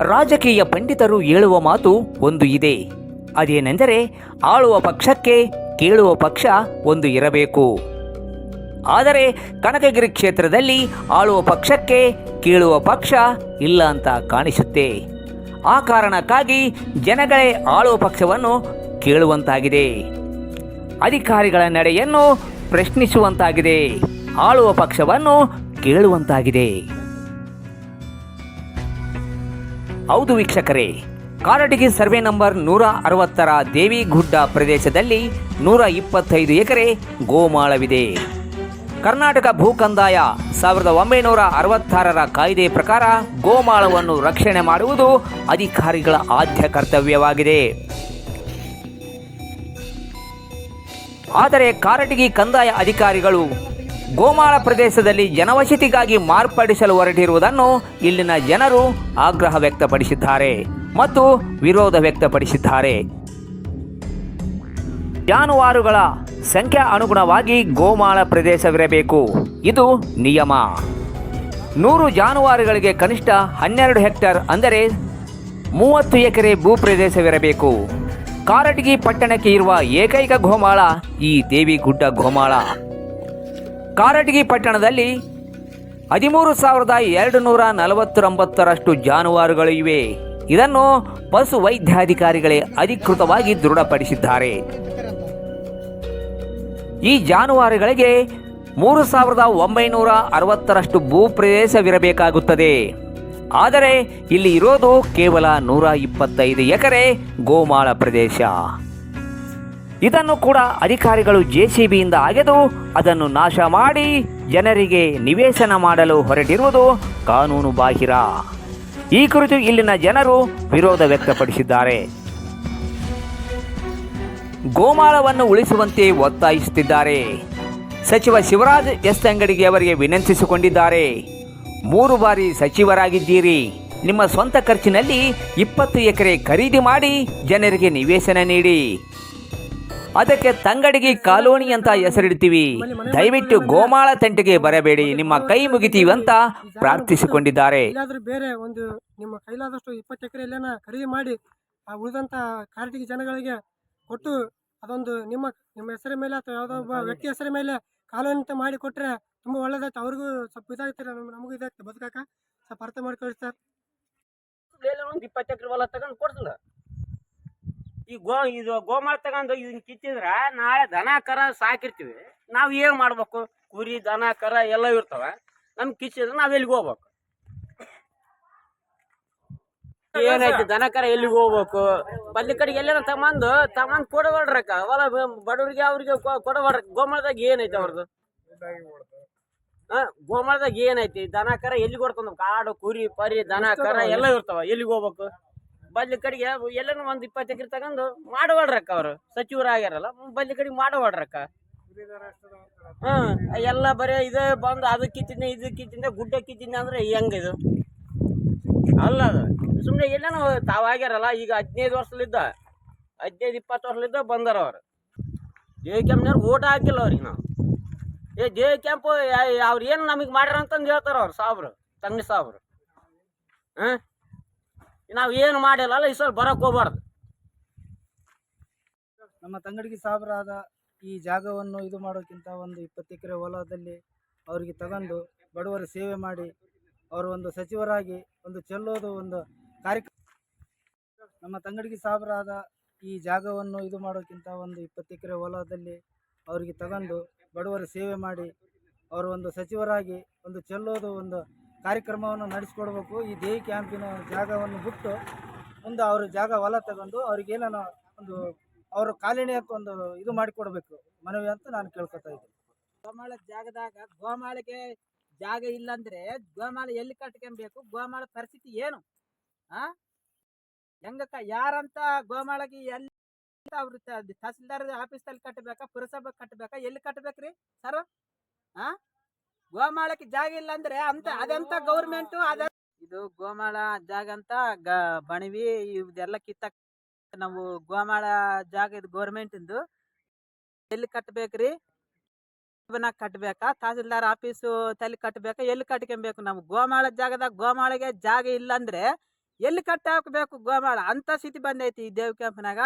ರಾಜಕೀಯ ಪಂಡಿತರು ಹೇಳುವ ಮಾತು ಒಂದು ಇದೆ. ಅದೇನೆಂದರೆ, ಆಳುವ ಪಕ್ಷಕ್ಕೆ ಕೇಳುವ ಪಕ್ಷ ಒಂದು ಇರಬೇಕು. ಆದರೆ, ಕನಕಗಿರಿ ಕ್ಷೇತ್ರದಲ್ಲಿ ಆಳುವ ಪಕ್ಷಕ್ಕೆ ಕೇಳುವ ಪಕ್ಷ ಇಲ್ಲ ಅಂತ ಕಾಣಿಸುತ್ತೆ. ಆ ಕಾರಣಕ್ಕಾಗಿ ಜನಗಳೇ ಆಳುವ ಪಕ್ಷವನ್ನು ಕೇಳುವಂತಾಗಿದೆ. ಅಧಿಕಾರಿಗಳ ನಡೆಯನ್ನು ಪ್ರಶ್ನಿಸುವಂತಾಗಿದೆ. ಆಳುವ ಪಕ್ಷವನ್ನು ಕೇಳುವಂತಾಗಿದೆ. ಹೌದು ವೀಕ್ಷಕರೇ. ಕಾರಟಗಿ ಸರ್ವೆ ನಂಬರ್ ನೂರ ಅರವತ್ತರ ದೇವಿಗುಡ್ಡ ಪ್ರದೇಶದಲ್ಲಿ ನೂರ ಇಪ್ಪತ್ತೈದು ಎಕರೆ ಗೋಮಾಳವಿದೆ. ಕರ್ನಾಟಕ ಭೂ ಕಂದಾಯ ಸಾವಿರದ ಒಂಬೈನೂರ ಅರವತ್ತಾರರ ಕಾಯ್ದೆ ಪ್ರಕಾರ ಗೋಮಾಳವನ್ನು ರಕ್ಷಣೆ ಮಾಡುವುದು ಅಧಿಕಾರಿಗಳ ಆದ್ಯ ಕರ್ತವ್ಯವಾಗಿದೆ. ಆದರೆ ಕಾರಟಗಿ ಕಂದಾಯ ಅಧಿಕಾರಿಗಳು ಗೋಮಾಳ ಪ್ರದೇಶದಲ್ಲಿ ಜನವಸತಿಗಾಗಿ ಮಾರ್ಪಡಿಸಲು ಹೊರಟಿರುವುದನ್ನು ಇಲ್ಲಿನ ಜನರು ಆಗ್ರಹ ವ್ಯಕ್ತಪಡಿಸಿದ್ದಾರೆ ಮತ್ತು ವಿರೋಧ ವ್ಯಕ್ತಪಡಿಸಿದ್ದಾರೆ. ಜಾನುವಾರುಗಳ ಸಂಖ್ಯಾ ಅನುಗುಣವಾಗಿ ಗೋಮಾಳ ಪ್ರದೇಶವಿರಬೇಕು. ಇದು ನಿಯಮ. ನೂರು ಜಾನುವಾರುಗಳಿಗೆ ಕನಿಷ್ಠ ಹನ್ನೆರಡು ಹೆಕ್ಟೇರ್ ಅಂದರೆ ಮೂವತ್ತು ಎಕರೆ ಭೂ ಪ್ರದೇಶವಿರಬೇಕು ಕಾರಟಗಿ ಪಟ್ಟಣಕ್ಕೆ ಇರುವ ಏಕೈಕ ಗೋಮಾಳ ಈ ದೇವಿಗುಡ್ಡ ಗೋಮಾಳ. ಕಾರಟಗಿ ಪಟ್ಟಣದಲ್ಲಿ ಹದಿಮೂರು ಸಾವಿರದ ಎರಡು ನೂರ ನಲವತ್ತರೊಂಬತ್ತರಷ್ಟು ಜಾನುವಾರುಗಳು ಇವೆ ಇದನ್ನು ಪಶು ವೈದ್ಯಾಧಿಕಾರಿಗಳೇ ಅಧಿಕೃತವಾಗಿ ದೃಢಪಡಿಸಿದ್ದಾರೆ. ಈ ಜಾನುವಾರುಗಳಿಗೆ ಮೂರು ಸಾವಿರದ ಒಂಬೈನೂರ ಅರವತ್ತರಷ್ಟು ಭೂಪ್ರದೇಶವಿರಬೇಕಾಗುತ್ತದೆ. ಆದರೆ ಇಲ್ಲಿ ಇರೋದು ಕೇವಲ ನೂರ ಇಪ್ಪತ್ತೈದು ಎಕರೆ ಗೋಮಾಳ ಪ್ರದೇಶ. ಇದನ್ನು ಕೂಡ ಅಧಿಕಾರಿಗಳು ಜೆಸಿಬಿಯಿಂದ ಅಗೆದು ಅದನ್ನು ನಾಶ ಮಾಡಿ ಜನರಿಗೆ ನಿವೇಶನ ಮಾಡಲು ಹೊರಟಿರುವುದು ಕಾನೂನು ಬಾಹಿರ. ಈ ಕುರಿತು ಇಲ್ಲಿನ ಜನರು ವಿರೋಧ ವ್ಯಕ್ತಪಡಿಸಿದ್ದಾರೆ. ಗೋಮಾಳವನ್ನು ಉಳಿಸುವಂತೆ ಒತ್ತಾಯಿಸುತ್ತಿದ್ದಾರೆ. ಸಚಿವ ಶಿವರಾಜ್ ಎಸ್ ಅಂಗಡಿಗೆ ಅವರಿಗೆ ವಿನಂತಿಸಿಕೊಂಡಿದ್ದಾರೆ. ಮೂರು ಬಾರಿ ಸಚಿವರಾಗಿದ್ದೀರಿ. ನಿಮ್ಮ ಸ್ವಂತ ಖರ್ಚಿನಲ್ಲಿ ಇಪ್ಪತ್ತು ಎಕರೆ ಖರೀದಿ ಮಾಡಿ ಜನರಿಗೆ ನಿವೇಶನ ನೀಡಿ. ಅದಕ್ಕೆ ತಂಗಡಿಗೆ ಕಾಲೋನಿ ಅಂತ ಹೆಸರಿಡ್ತೀವಿ. ದಯವಿಟ್ಟು ಗೋಮಾಳ ತಂಟೆಗೆ ಬರಬೇಡಿ ನಿಮ್ಮ ಕೈ ಮುಗಿತೀವಿ ಅಂತ ಪ್ರಾರ್ಥಿಸಿಕೊಂಡಿದ್ದಾರೆ. ಇಲ್ಲಾದ್ರೂ ಬೇರೆ ಒಂದು ನಿಮ್ಮ ಕೈಲಾದಷ್ಟು ಇಪ್ಪತ್ತು ಎಕರೆ ಖರೀದಿ ಮಾಡಿ ಆ ಉಳಿದಂತ ಕಾರ್ಟಿಗೆ ಜನಗಳಿಗೆ ಕೊಟ್ಟು ಅದೊಂದು ನಿಮ್ಮ ನಿಮ್ಮ ಹೆಸರ ಮೇಲೆ ಅಥವಾ ಯಾವುದೋ ಒಬ್ಬ ವ್ಯಕ್ತಿ ಹೆಸರ ಮೇಲೆ ಕಾಲೋನಿ ಅಂತ ಮಾಡಿ ಕೊಟ್ರೆ ತುಂಬಾ ಒಳ್ಳೇದಾಯ್ತು. ಅವ್ರಿಗೂ ಸ್ವಲ್ಪ ಇದಾಗ್ತಾರೆ ನಮಗೂ ಇದಾಗ್ತದೆ ಬದುಕಾಕ ಸ್ವಲ್ಪ ಅರ್ಥ ಮಾಡ್ಕೊಳ್ಳಿ ಸರ್. ಒಂದು ಇಪ್ಪತ್ತು ಎಕರೆ ಹೊಲ ತಗೊಂಡು ಕೊಡ್ತದ ಈ ಗೋ, ಇದು ಗೋಮಾಳ ತಗೊಂಡು ಇದನ್ನ ಕಿತ್ತಿದ್ರ ನಾಳೆ ದನ, ಕರ ಸಾಕಿರ್ತೀವಿ. ನಾವು ಏನು ಮಾಡ್ಬೇಕು? ಕುರಿ, ದನ, ಕರ ಎಲ್ಲ ಇರ್ತಾವ. ನಮ್ ಕಿಚ್ಚಿದ್ರೆ ನಾವ್ ಎಲ್ಲಿಗೆ ಹೋಗ್ಬೇಕು? ಏನೈತಿ ದನ, ಕರ ಎಲ್ಲಿಗೆ ಹೋಗ್ಬೇಕು? ಬದ್ಲಿ ಕಡೆಗೆ ಎಲ್ಲೇನ ತಗೊಂಡು ತಗೊಂಡ್ ಕೊಡಬಾಡ್ರಕ್ಕ. ಹೊಲ ಬಡವ್ರಿಗೆ ಅವ್ರಿಗೆ ಕೊಡಬೇಡ್ರ ಗೋಮಾಳದಾಗ ಏನೈತಿ ಅವ್ರದ್ದು ಹಾ, ಗೋಮಾಳದಾಗ ಏನೈತಿ? ದನ, ಕರ ಎಲ್ಲಿಗೆ ಹೊಡ್ಕೊಂಡ್ ಕಾಡು, ಕುರಿ, ಪರಿ, ದನ, ಕರ ಎಲ್ಲ ಇರ್ತಾವ. ಎಲ್ಲಿಗೆ ಹೋಗ್ಬೇಕು? ಬದ್ಲಿ ಕಡೆಗೆ ಎಲ್ಲನೂ ಒಂದ್ ಇಪ್ಪತ್ತು ಎಕರೆ ತಗೊಂಡು ಮಾಡಬೇಡ್ರಕ್ಕ ಅವರು. ಸಚಿವರಾಗ್ಯಾರಲ್ಲ ಬದ್ಲಿ ಕಡೆಗೆ ಮಾಡಬೇಡ್ರಕ್ಕ ಹ್ಮ್, ಎಲ್ಲ ಬರೀ ಇದೇ ಬಂದು ಅದು ಇದಕ್ಕಿತ್ತಿನ ಇದು ಕಿತ್ತಿನ ಗುಡ್ಡ ಕಿತ್ತಿದ್ದೆ ಅಂದ್ರೆ ಹೆಂಗಿದು ಅಲ್ಲ ಅದು. ಸುಮ್ಮನೆ ಎಲ್ಲನೂ ತಾವಾಗ್ಯಾರಲ್ಲ ಈಗ ಹದಿನೈದು ವರ್ಷಲಿದ್ದ, ಹದಿನೈದು ಇಪ್ಪತ್ತು ವರ್ಷಲಿದ್ದ ಬಂದಾರ ಅವ್ರು. ಜೆ ಕೆಂಪ್ನವ್ರು ಓಟ್ ಹಾಕಿಲ್ಲ ಅವ್ರಿಗೆ ನಾವು. ಏ ಜೆ ಕೆಂಪು ಅವ್ರು ಏನು ನಮಗೆ ಮಾಡ್ಯಾರ ಅಂತಂದು ಹೇಳ್ತಾರ ಅವ್ರು ಸಾಬ್ರು ತಂಗಿ ಸಾಬ್ರು. ಹಾಂ ನಾವು ಏನು ಮಾಡಿಲ್ಲ ಈ ಸಲ ಬರಕ್ಕೆ ಹೋಗ್ಬಾರ್ದು. ನಮ್ಮ ತಂಗಡಿಗೆ ಸಾಬರಾದ ಈ ಜಾಗವನ್ನು ಇದು ಮಾಡೋಕ್ಕಿಂತ ಒಂದು ಇಪ್ಪತ್ತು ಎಕರೆ ಹೊಲದಲ್ಲಿ ಅವರಿಗೆ ತಗೊಂಡು ಬಡವರ ಸೇವೆ ಮಾಡಿ ಅವರು ಒಂದು ಸಚಿವರಾಗಿ ಒಂದು ಚೆಲ್ಲೋದು ಒಂದು ಕಾರ್ಯಕ್ರಮ. ನಮ್ಮ ತಂಗಡಿಗೆ ಸಾಬರಾದ ಈ ಜಾಗವನ್ನು ಇದು ಮಾಡೋಕ್ಕಿಂತ ಒಂದು ಇಪ್ಪತ್ತು ಎಕರೆ ಹೊಲದಲ್ಲಿ ಅವರಿಗೆ ತಗೊಂಡು ಬಡವರ ಸೇವೆ ಮಾಡಿ ಅವರು ಒಂದು ಸಚಿವರಾಗಿ ಒಂದು ಚೆಲ್ಲೋದು ಒಂದು ಕಾರ್ಯಕ್ರಮವನ್ನು ನಡೆಸ್ಕೊಡ್ಬೇಕು. ಈ ದೇವಿ ಕ್ಯಾಂಪಿನ ಜಾಗವನ್ನು ಬಿಟ್ಟು ಮುಂದೆ ಅವ್ರ ಜಾಗ ಹೊಲ ತಗೊಂಡು ಅವ್ರಿಗೆ ಏನಾನ ಒಂದು ಅವರು ಕಾಲಿಣಿ ಒಂದು ಇದು ಮಾಡಿಕೊಡ್ಬೇಕು. ಮನವಿ ಅಂತ ನಾನು ಕೇಳ್ಕೊತಾ ಇದ್ದೀನಿ. ಗೋಮಾಳ ಜಾಗದಾಗ, ಗೋಮಾಳಿಗೆ ಜಾಗ ಇಲ್ಲಂದ್ರೆ ಗೋಮಾಳ ಎಲ್ಲಿ ಕಟ್ಕೊಬೇಕು? ಗೋಮಾಳ ಪರಿಸ್ಥಿತಿ ಏನು? ಆ? ಹೆಂಗಕ್ಕ ಯಾರಂತ ಗೋಮಾಳಗೆ ಎಲ್ಲಿ ಅವ್ರ ತಹಸೀಲ್ದಾರ್ ಆಫೀಸಲ್ಲಿ ಕಟ್ಟಬೇಕಾ ಪುರಸಭೆ ಕಟ್ಟಬೇಕಾ ಎಲ್ಲಿ ಕಟ್ಟಬೇಕ್ರಿ ಸರ್? ಆ? ಗೋಮಾಳಕ್ಕೆ ಜಾಗ ಇಲ್ಲ ಅಂದ್ರೆ ಅಂತ, ಅದಂತ ಗೌರ್ಮೆಂಟ್ ಅದ ಇದು ಗೋಮಾಳ ಜಾಗ ಅಂತ ಗ, ಬಣವಿ ಇದೆಲ್ಲ ಕಿತ್ತ ನಾವು ಗೋಮಾಳ ಜಾಗ ಇದು ಗೌರ್ಮೆಂಟ್ ಇಂದು. ಎಲ್ಲಿ ಕಟ್ಟಬೇಕ್ರಿ ನಾಗ ಕಟ್ಬೇಕಾ? ತಹಸೀಲ್ದಾರ್ ಆಫೀಸು ತಲೆ ಕಟ್ಬೇಕಾ? ಎಲ್ಲಿ ಕಟ್ಕೊಬೇಕು ನಾವು? ಗೋಮಾಳ ಜಾಗದಾಗ ಗೋಮಾಳಿಗೆ ಜಾಗ ಇಲ್ಲ ಅಂದ್ರೆ ಎಲ್ಲಿ ಕಟ್ಟ ಹಾಕಬೇಕು ಗೋಮಾಳ? ಅಂತ ಸ್ಥಿತಿ ಬಂದೈತಿ ಈ ದೇವ್ ಕ್ಯಾಂಪ್ನಾಗ